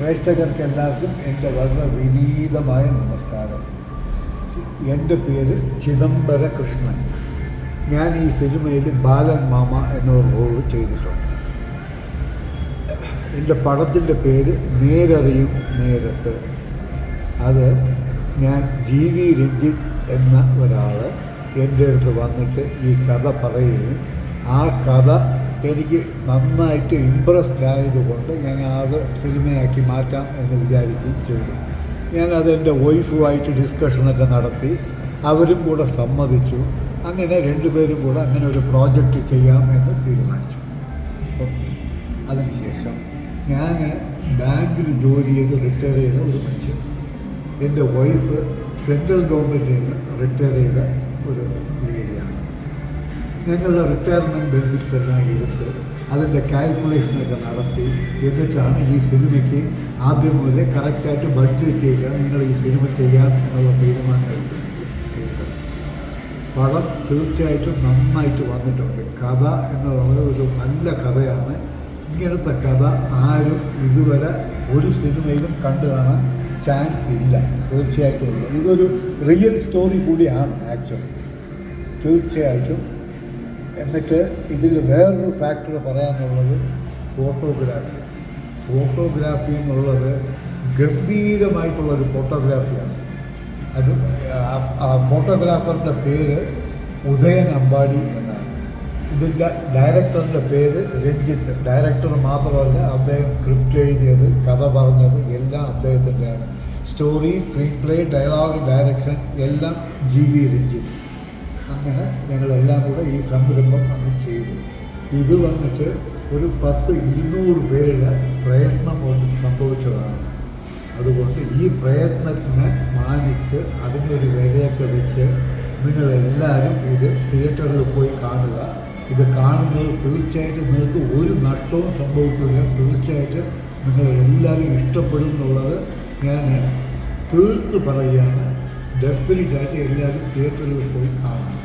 പ്രേക്ഷകർക്ക് എല്ലാവർക്കും എന്റെ വളരെ വിനീതമായ നമസ്കാരം. എന്റെ പേര് ചിദംബര കൃഷ്ണൻ ഞാൻ ഈ സിനിമയിൽ ബാലൻ മാമ എന്ന റോൾ ചെയ്തിട്ടുണ്ട്. എന്റെ പടത്തിന്റെ പേര് നേരറിയും നേരത്ത്. അത് ഞാൻ ജി വി രഞ്ജിത്ത് എന്ന ഒരാൾ എന്റെ അടുത്ത് വന്നിട്ട് ഈ കഥ പറയുകയും ആ കഥ എനിക്ക് നന്നായിട്ട് ഇമ്പ്രസ്ഡ് ആയതുകൊണ്ട് ഞാൻ അത് സിനിമയാക്കി മാറ്റാം എന്ന് വിചാരിക്കുകയും ചെയ്തു. ഞാനത് എന്റെ വൈഫുമായിട്ട് ഡിസ്കഷനൊക്കെ നടത്തി. അവരും കൂടെ സമ്മതിച്ചു. അങ്ങനെ രണ്ടുപേരും കൂടെ അങ്ങനെ ഒരു പ്രോജക്റ്റ് ചെയ്യാമെന്ന് തീരുമാനിച്ചു. അതിനുശേഷം ഞാൻ ബാങ്കിൽ ജോലി ചെയ്ത് റിട്ടയർ ചെയ്ത ഒരു മനുഷ്യൻ. എന്റെ വൈഫ് സെൻട്രൽ ഗവൺമെന്റിൽ നിന്ന് റിട്ടയർ ചെയ്ത ഒരു ഞങ്ങളുടെ റിട്ടയർമെന്റ് ബെനിഫിറ്റ്സ് എല്ലാം എടുത്ത് അതിന്റെ കാൽക്കുലേഷനൊക്കെ നടത്തി എന്നിട്ടാണ് ഈ സിനിമയ്ക്ക് ആദ്യം മുതലേ കറക്റ്റായിട്ട് ബഡ്ജറ്റ് ചെയ്താണ് നിങ്ങൾ ഈ സിനിമ ചെയ്യാം എന്നുള്ള തീരുമാനം ചെയ്തത്. പടം തീർച്ചയായിട്ടും നന്നായിട്ട് വന്നിട്ടുണ്ട്. കഥ എന്നുള്ളത് ഒരു നല്ല കഥയാണ്. ഇങ്ങനത്തെ കഥ ആരും ഇതുവരെ ഒരു സിനിമയിലും കണ്ടു കാണാൻ ചാൻസ് ഇല്ല. തീർച്ചയായിട്ടും ഇതൊരു റിയൽ സ്റ്റോറി കൂടിയാണ് ആക്ച്വലി തീർച്ചയായിട്ടും എന്നിട്ട് ഇതിൽ വേറൊരു ഫാക്ടർ പറയാനുള്ളത് ഫോട്ടോഗ്രാഫി ഫോട്ടോഗ്രാഫി എന്നുള്ളത് ഗംഭീരമായിട്ടുള്ളൊരു ഫോട്ടോഗ്രാഫിയാണ് അത് ആ- ഫോട്ടോഗ്രാഫറിന്റെ പേര് ഉദയൻ അമ്പാടി എന്നാണ്. ഇതിന്റെ ഡയറക്ടറിന്റെ പേര് രഞ്ജിത്ത്. ഡയറക്ടർ മാത്രമല്ല അദ്ദേഹം സ്ക്രിപ്റ്റ് എഴുതിയത് കഥ പറഞ്ഞത് എല്ലാം അദ്ദേഹത്തിന്റെയാണ്. Story screenplay dialogue direction എല്ലാം ജി വി രഞ്ജിത്ത്. അങ്ങനെ ഞങ്ങളെല്ലാം കൂടെ ഈ സംരംഭം അന്ന് ചെയ്തു. ഇത് വന്നിട്ട് ഒരു പത്ത് ഇരുന്നൂറ് പേരുടെ പ്രയത്നം കൊണ്ട് സംഭവിച്ചതാണ്. അതുകൊണ്ട് ഈ പ്രയത്നത്തിനെ മാനിച്ച് അതിനൊരു വിലയൊക്കെ വെച്ച് നിങ്ങളെല്ലാവരും ഇത് തിയേറ്ററിൽ പോയി കാണുക. ഇത് കാണുന്നത് തീർച്ചയായിട്ടും നിങ്ങൾക്ക് ഒരു നഷ്ടവും സംഭവിക്കില്ല. തീർച്ചയായിട്ടും നിങ്ങളെല്ലാവരും ഇഷ്ടപ്പെടും എന്നുള്ളത് ഞാൻ തീർത്ത് പറയുകയാണ്. ഡെഫിനറ്റായിട്ട് എല്ലാവരും തിയേറ്ററിൽ പോയി കാണണം.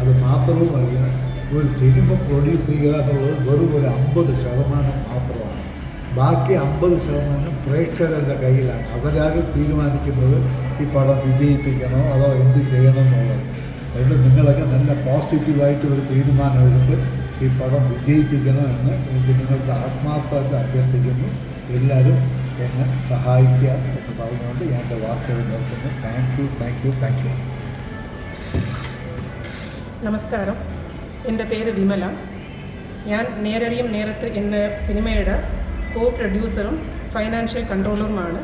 അത് മാത്രവുമല്ല ഒരു സിനിമ പ്രൊഡ്യൂസ് ചെയ്യുക എന്നുള്ളത് വെറും ഒരു അമ്പത് ശതമാനം മാത്രമാണ്. ബാക്കി അമ്പത് ശതമാനം പ്രേക്ഷകരുടെ കയ്യിലാണ്. അവരാണ് തീരുമാനിക്കുന്നത് ഈ പടം വിജയിപ്പിക്കണോ അതോ എന്ത് ചെയ്യണം എന്നുള്ളത് അതുകൊണ്ട് നിങ്ങളൊക്കെ നല്ല പോസിറ്റീവായിട്ട് ഒരു തീരുമാനം എടുത്ത് ഈ പടം വിജയിപ്പിക്കണം എന്ന് എനിക്ക് നിങ്ങൾക്ക് ആത്മാർത്ഥമായിട്ട് അഭ്യർത്ഥിക്കുന്നു. എല്ലാവരും എന്നെ സഹായിക്കുക എന്ന് പറഞ്ഞുകൊണ്ട് ഞാൻ എന്റെ വാക്കുകൾ നിർത്തുന്നു thank you thank you thank you നമസ്കാരം. എന്റെ പേര് വിമല. ഞാൻ നേരടിയും നേരത്ത് എന്ന സിനിമയുടെ കോ പ്രൊഡ്യൂസറും ഫൈനാൻഷ്യൽ കൺട്രോളറുമാണ്.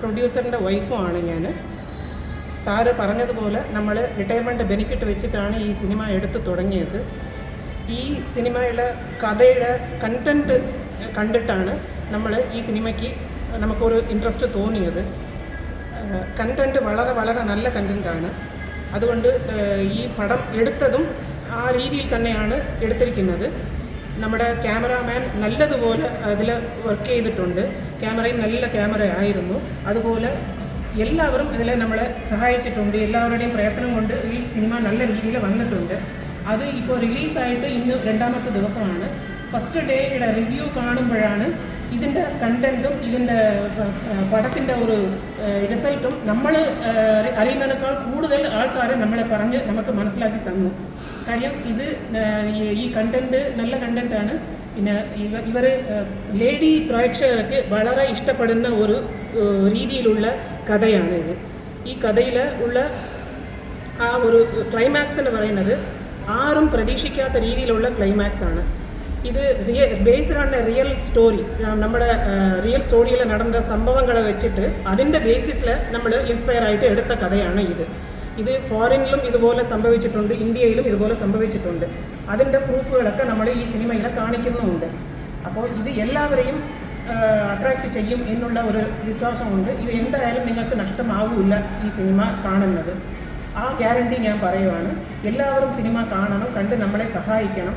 പ്രൊഡ്യൂസറിന്റെ വൈഫുമാണ് ഞാൻ. സാറ് പറഞ്ഞതുപോലെ നമ്മൾ റിട്ടയർമെന്റ് ബെനിഫിറ്റ് വെച്ചിട്ടാണ് ഈ സിനിമ എടുത്തു തുടങ്ങിയത്. ഈ സിനിമയുടെ കഥയുടെ കണ്ടന്റ് കണ്ടിട്ടാണ് നമ്മൾ ഈ സിനിമയ്ക്ക് നമുക്കൊരു ഇൻട്രസ്റ്റ് തോന്നിയത്. കണ്ടന്റ് വളരെ വളരെ നല്ല കണ്ടന്റാണ് അതുകൊണ്ട് ഈ പടം എടുത്തതും ആ രീതിയിൽ തന്നെയാണ് എടുത്തിരിക്കുന്നത്. നമ്മുടെ ക്യാമറാമാൻ നല്ലതുപോലെ അതിൽ വർക്ക് ചെയ്തിട്ടുണ്ട്. ക്യാമറയും നല്ല ക്യാമറ ആയിരുന്നു. അതുപോലെ എല്ലാവരും ഇതിലെ നമ്മളെ സഹായിച്ചിട്ടുണ്ട്. എല്ലാവരുടെയും പ്രയത്നം കൊണ്ട് ഈ സിനിമ നല്ല രീതിയിൽ വന്നിട്ടുണ്ട്. അത് ഇപ്പോൾ റിലീസായിട്ട് ഇന്ന് രണ്ടാമത്തെ ദിവസമാണ്. ഫസ്റ്റ് ഡേയുടെ റിവ്യൂ കാണുമ്പോഴാണ് ഇതിന്റെ കണ്ടന്റും ഇതിന്റെ പടത്തിന്റെ ഒരു റിസൾട്ടും നമ്മൾ അറിയുന്നതിനേക്കാൾ കൂടുതൽ ആൾക്കാരെ നമ്മളെ പറഞ്ഞ് നമുക്ക് മനസ്സിലാക്കി തന്നു. കാര്യം ഇത് ഈ- കണ്ടന്റ് നല്ല കണ്ടന്റാണ് പിന്നെ ഇവ ഇവർ ലേഡി പ്രേക്ഷകർക്ക് വളരെ ഇഷ്ടപ്പെടുന്ന ഒരു രീതിയിലുള്ള കഥയാണ് ഇത്. ഈ കഥയിൽ ഉള്ള ആ ഒരു ക്ലൈമാക്സ് എന്ന് പറയുന്നത് ആരും പ്രതീക്ഷിക്കാത്ത രീതിയിലുള്ള ക്ലൈമാക്സ് ആണ്. ഇത് റിയ ബേസ്ഡ് എ റിയൽ സ്റ്റോറി നമ്മുടെ റിയൽ സ്റ്റോറിയിൽ നടന്ന സംഭവങ്ങളെ വെച്ചിട്ട് അതിന്റെ ബേസിസിൽ നമ്മൾ ഇൻസ്പയർ ആയിട്ട് എടുത്ത കഥയാണ് ഇത്. ഇത് ഫോറിനിലും ഇതുപോലെ സംഭവിച്ചിട്ടുണ്ട് ഇന്ത്യയിലും ഇതുപോലെ സംഭവിച്ചിട്ടുണ്ട്. അതിന്റെ പ്രൂഫുകളൊക്കെ നമ്മൾ ഈ സിനിമയിൽ കാണിക്കുന്നുമുണ്ട് അപ്പോൾ ഇത് എല്ലാവരെയും അട്രാക്റ്റ് ചെയ്യും എന്നുള്ള ഒരു വിശ്വാസമുണ്ട്. ഇത് എന്തായാലും നിങ്ങൾക്ക് നഷ്ടമാവില്ല ഈ സിനിമ കാണുന്നത്. ആ ഗ്യാരണ്ടി ഞാൻ പറയുവാണ്. എല്ലാവരും സിനിമ കാണണം കണ്ട് നമ്മളെ സഹായിക്കണം.